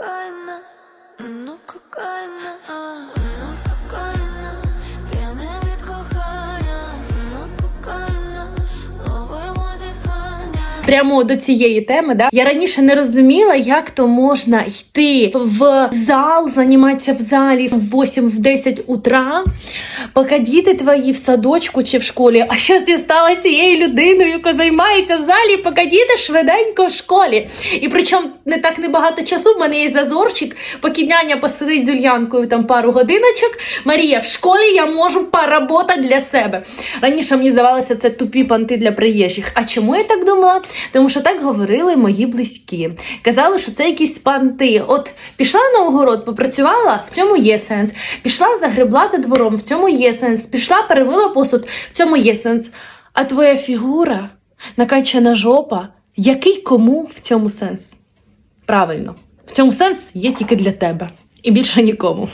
かえない。うまくかえない。Прямо до цієї теми, да я раніше не розуміла, як то можна йти в зал, займатися в залі в 8-10 утра, поки діти твої в садочку чи в школі. А що я стала цією людиною, яка займається в залі, поки діти швиденько в школі. І причому не так небагато часу. В мене є зазорчик, поки няня посидить з Ульянкою там пару годиночок. Марія в школі я можу поработати для себе. Раніше мені здавалося, це тупі панти для приїжджих. А чому я так думала? Тому що так говорили мої близькі. Казали, що це якісь панти. От пішла на огород, попрацювала, в цьому є сенс. Пішла, загребла за двором, в цьому є сенс. Пішла, перевила посуд, в цьому є сенс. А твоя фігура, накачана жопа, який кому в цьому сенс? Правильно, в цьому сенс є тільки для тебе і більше нікому.